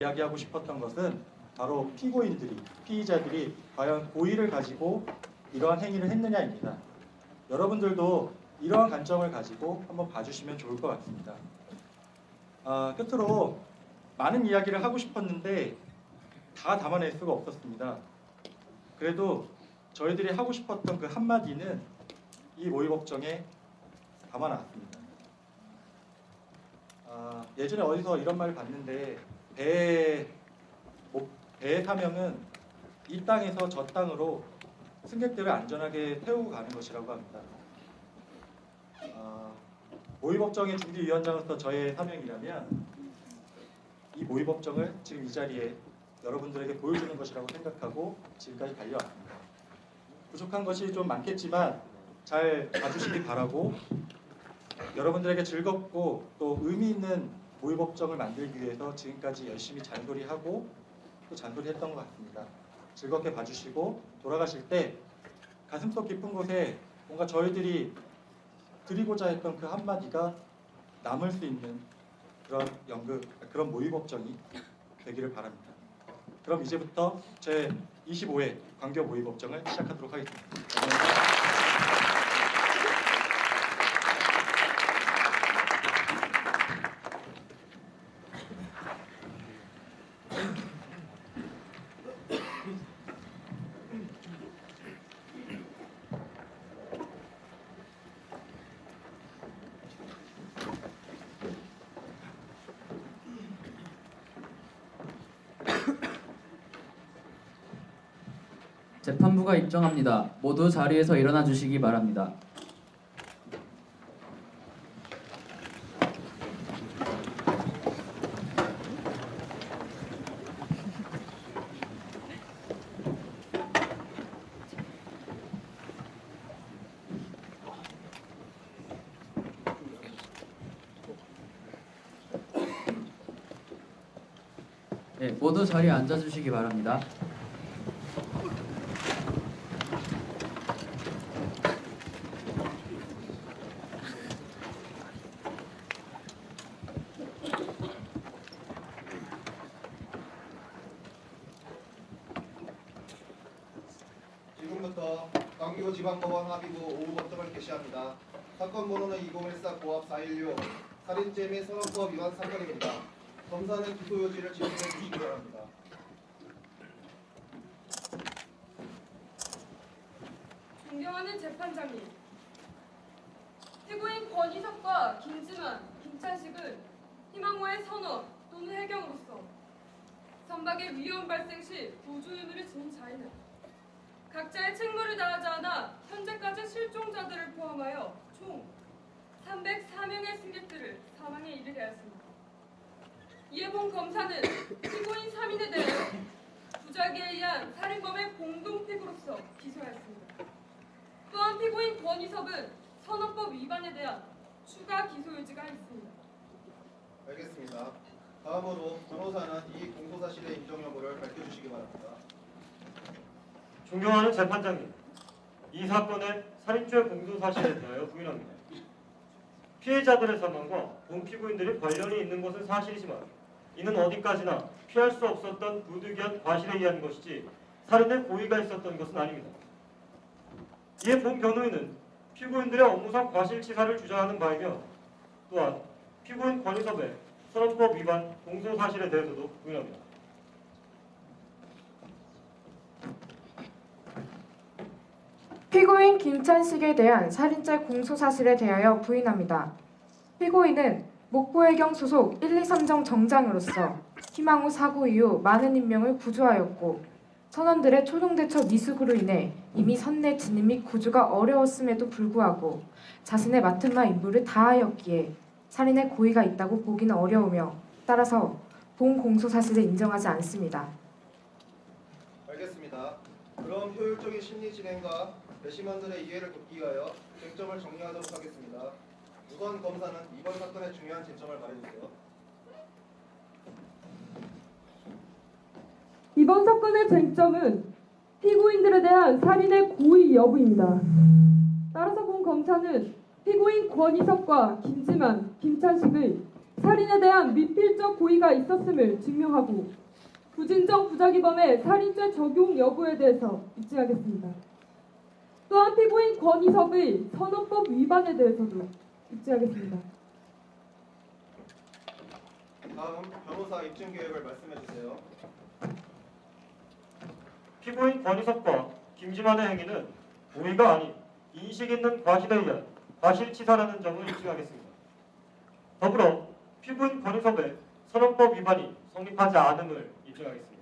이야기하고 싶었던 것은 바로 피고인들이, 피의자들이 과연 고의를 가지고 이러한 행위를 했느냐입니다. 여러분들도 이러한 관점을 가지고 한번 봐주시면 좋을 것 같습니다. 아, 끝으로 많은 이야기를 하고 싶었는데 다 담아낼 수가 없었습니다. 그래도 저희들이 하고 싶었던 그 한마디는 이 모의 법정에 담아놨습니다. 아, 예전에 어디서 이런 말을 봤는데 배, 목- 배의 사명은 이 땅에서 저 땅으로 승객들을 안전하게 태우고 가는 것이라고 합니다. 아, 모의법정의 준비위원장으로서 저의 사명이라면 이 모의법정을 지금 이 자리에 여러분들에게 보여주는 것이라고 생각하고 지금까지 달려왔습니다. 부족한 것이 좀 많겠지만 잘 봐주시기 바라고 여러분들에게 즐겁고 또 의미 있는 모의법정을 만들기 위해서 지금까지 열심히 잔소리하고 또 잔소리했던 것 같습니다. 즐겁게 봐주시고 돌아가실 때 가슴속 깊은 곳에 뭔가 저희들이 드리고자 했던 그 한마디가 남을 수 있는 그런 연극, 그런 모의법정이 되기를 바랍니다. 그럼 이제부터 제 25회 광교 모의법정을 시작하도록 하겠습니다. 감사합니다. 재판부가 입정합니다. 모두 자리에서 일어나 주시기 바랍니다. 네, 모두 자리에 앉아 주시기 바랍니다. 광교지방법원 합의부 오후 법정을 개시합니다. 사건 번호는 2014 고압 416 살인죄 및 선언법 위반 사건입니다. 검사는 기소 요지를 진술해 주시기 바랍니다. 존경하는 재판장님, 피고인 권희석과 김진환, 김찬식은 희망호의 선원 또는 해경으로서 선박의 위험 발생 시 보조 의무를 지닌 자이는 각자의 책무를 다하지 않아 현재까지 실종자들을 포함하여 총 304명의 승객들을 사망에 이르게 하였습니다. 이에 본 검사는 피고인 3인에 대해 부작위에 의한 살인범의 공동피고로서 기소하였습니다. 또한 피고인 권희섭은 선언법 위반에 대한 추가 기소 의지가 있습니다. 알겠습니다. 다음으로 변호사는 이 공소사실의 인정 여부를 밝혀주시기 바랍니다. 존경하는 재판장님, 이 사건의 살인죄 공소 사실에 대하여 부인합니다. 피해자들의 사망과 본 피고인들이 관련이 있는 것은 사실이지만 이는 어디까지나 피할 수 없었던 부득이한 과실에 의한 것이지 살인의 고의가 있었던 것은 아닙니다. 이에 본 변호인은 피고인들의 업무상 과실치사를 주장하는 바이며 또한 피고인 권희섭의 선언법 위반 공소 사실에 대해서도 부인합니다. 피고인 김찬식에 대한 살인죄 공소사실에 대하여 부인합니다. 피고인은 목포해경 소속 1, 2, 3정 정장으로서 희망후 사고 이후 많은 인명을 구조하였고 선원들의 초동대처 미숙으로 인해 이미 선내 진입 및 구조가 어려웠음에도 불구하고 자신의 맡은 바 임무를 다하였기에 살인의 고의가 있다고 보기는 어려우며 따라서 본 공소 사실을 인정하지 않습니다. 알겠습니다. 그럼 효율적인 심리 진행과 배심원들의 이해를 돕기 위하여 쟁점을 정리하도록 하겠습니다. 우선 검사는 이번 사건의 중요한 쟁점을 말해주세요. 이번 사건의 쟁점은 피고인들에 대한 살인의 고의 여부입니다. 따라서 본 검사는 피고인 권희석과 김지만, 김찬식의 살인에 대한 미필적 고의가 있었음을 증명하고 부진정 부작위범의 살인죄 적용 여부에 대해서 입증하겠습니다. 또한 피고인 권희섭의 선언법 위반에 대해서도 입증하겠습니다. 다음 변호사 입증 계획을 말씀해 주세요. 피고인 권희석과 김지만의 행위는 고의가 아닌 인식 있는 과실에 의한 과실치사라는 점을 입증하겠습니다. 더불어 피고인 권희석의 선언법 위반이 성립하지 않음을 입증하겠습니다.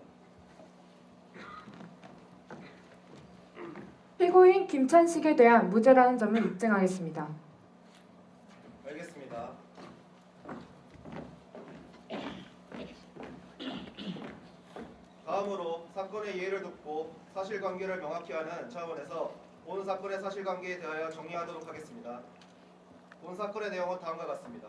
피고인 김찬식에 대한 무죄라는 점을 입증하겠습니다. 알겠습니다. 다음으로 사건의 이해를 돕고 사실관계를 명확히 하는 차원에서 본 사건의 사실관계에 대하여 정리하도록 하겠습니다. 본 사건의 내용은 다음과 같습니다.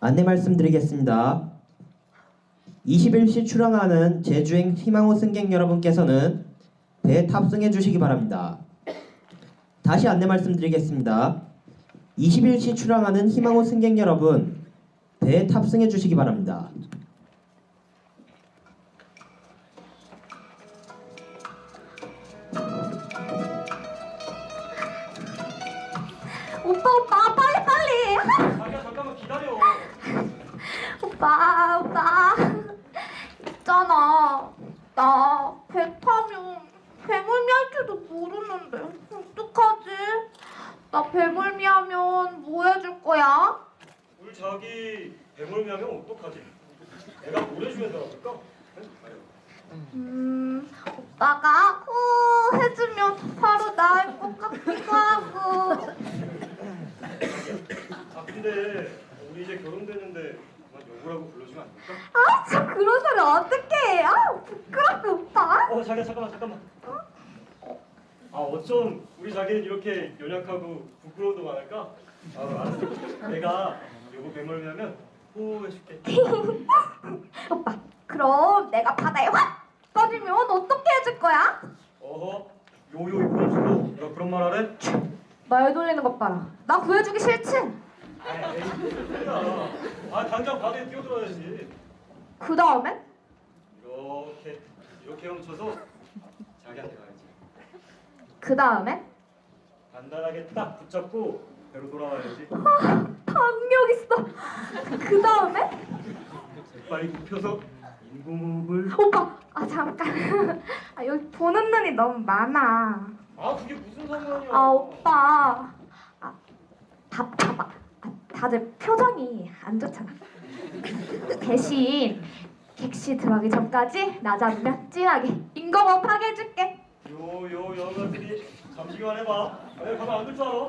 안내 말씀드리겠습니다. 21시 출항하는 제주행 희망호 승객 여러분께서는 배에 탑승해 주시기 바랍니다. 다시 안내 말씀드리겠습니다. 21시 출항하는 희망호 승객 여러분 배에 탑승해 주시기 바랍니다. 오빠 오빠 빨리 빨리 자기야 잠깐만 기다려. 오빠 오빠 있잖아 나 배 타면 배멀미 할 줄도 모르는데 어떡하지? 나 배멀미 하면 뭐 해줄 거야? 우리 자기 배멀미하면 어떡하지? 내가 뭘 해주면 되라니까? 음 오빠가 후 해주면 바로 나을 것 같기도 하고 아 근데 우리 이제 결혼되는데 여보라고 불러주면 안 될까? 아 진짜 그런 소리 어떡해 아 부끄럽게 오빠 어 자기야 잠깐만 잠깐만. 아 어쩜 우리 자기는 이렇게 연약하고 부끄러움도 많을까? 아 알았어. 내가 여보 배멀미하면 호 해줄게. 오빠 그럼 내가 바다에 확 꺼지면 어떻게 해줄 거야? 어허 요요 이쁜 수도 내가 그런 말 하래? 말 돌리는 것 봐라 나 구해주기 싫지? 아 당장 바다에 뛰어들어야지. 그 다음엔? 이렇게 이렇게 훔쳐서 자기한테 가야지. 그 다음엔? 간단하게 딱 붙잡고 배로 돌아와야지. 박력 있어 그 다음에? 빨리 굽혀서 인공호흡을. 오빠 아 잠깐 아 여기 보는 눈이 너무 많아 아 그게 무슨 상관이야? 아 오빠 아, 다 봐봐 아, 다들 표정이 안 좋잖아 대신 객시 들어가기 전까지 나 잡으면 찐하게 인공호흡 하게 해줄게 요요 여자들이 잠시만 해봐. 내가 가만 안둘 줄 알아?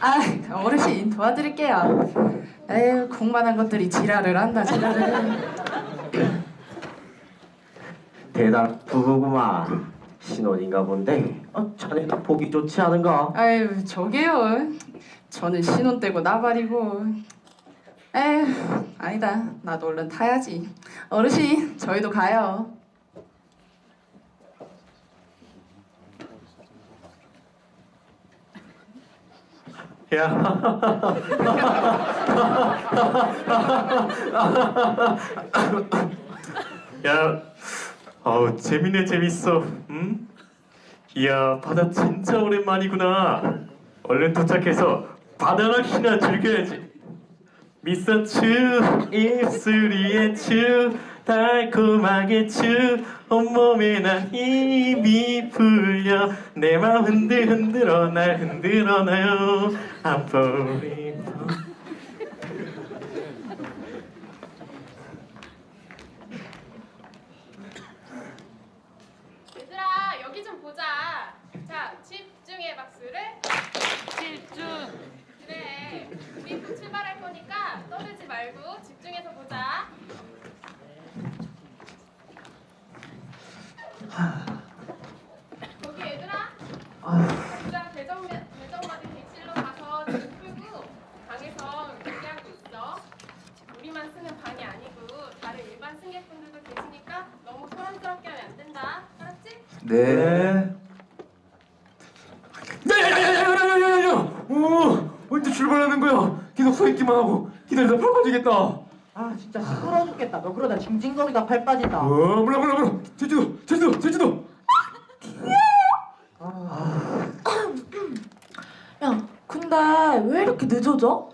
아 어르신 도와드릴게요. 에휴 공만한 것들이 지랄을 한다 지랄을. 부부구만. 신혼인가 본데. 어, 자네도 보기 좋지 않은가? 아유 저게요. 저는 신혼 때고 나발이고. 에휴 아니다. 나도 얼른 타야지. 어르신 저희도 가요. 야, 어우 재밌네 재밌어. 응? 이야 바다 진짜 오랜만이구나. 얼른 도착해서 바다 낚시나 즐겨야지. 미스츄 입술이에 츄 달콤하게 츄 온몸에 난 힘이 풀려 내맘 흔들 흔들어 날 흔들어 I'm falling for 얘들아 여기 좀 보자. 자 집중해 박수를. 집중. 그래. 우리 곧 출발할 거니까 떠들지 말고 집중해서 보자. 거기 얘들아. 각자 대정 대정마디 객실로 가서 짐 풀고 방에서 준비하고 있어. 우리만 쓰는 방이 아니고 다른 일반 승객분들도 계시니까 너무 소란스럽게 하면 안 된다. 알았지? 네. 야야야야야야야야야! 오 언제 출발하는 거야? 계속 서 있기만 하고 기다리다 팔 빠지겠다. 아 진짜 시끄러워 죽겠다. 너 그러다 징징거리다 팔 빠진다. 어 몰라 몰라 몰라. 제주도 제주도 제주도. 야, 근데 왜 이렇게 늦어져?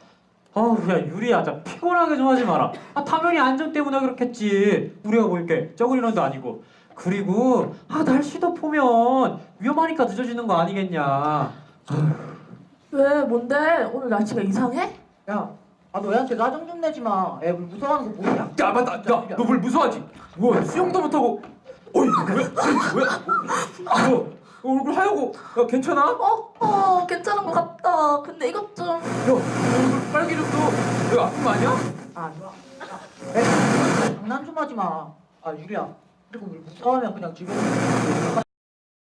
아우 야 유리야 자 피곤하게 좀 하지 마라 아 당연히 안전 때문에 그렇겠지 우리가 뭐 이렇게 저글 인원도 아니고 그리고 아 날씨도 보면 위험하니까 늦어지는 거 아니겠냐 왜, 뭔데? 오늘 날씨가 이상해? 야, 아 너희한테 나정 좀 내지 마. 애 무서워하는 거 보이냐? 야 맞다. 야너 뭘 무서워하지? 뭐 수영도 못하고. 어이 뭐야? 뭐야? 너 얼굴 하얗고 야 괜찮아? 어, 어, 괜찮은 것 같다. 근데 이것 좀. 야 얼굴 빨개졌어. 너 아픈 거 아니야? 아, 좋아. 야, 애 장난 좀 하지 마. 아 유리야, 그리고 사람이 그냥 집에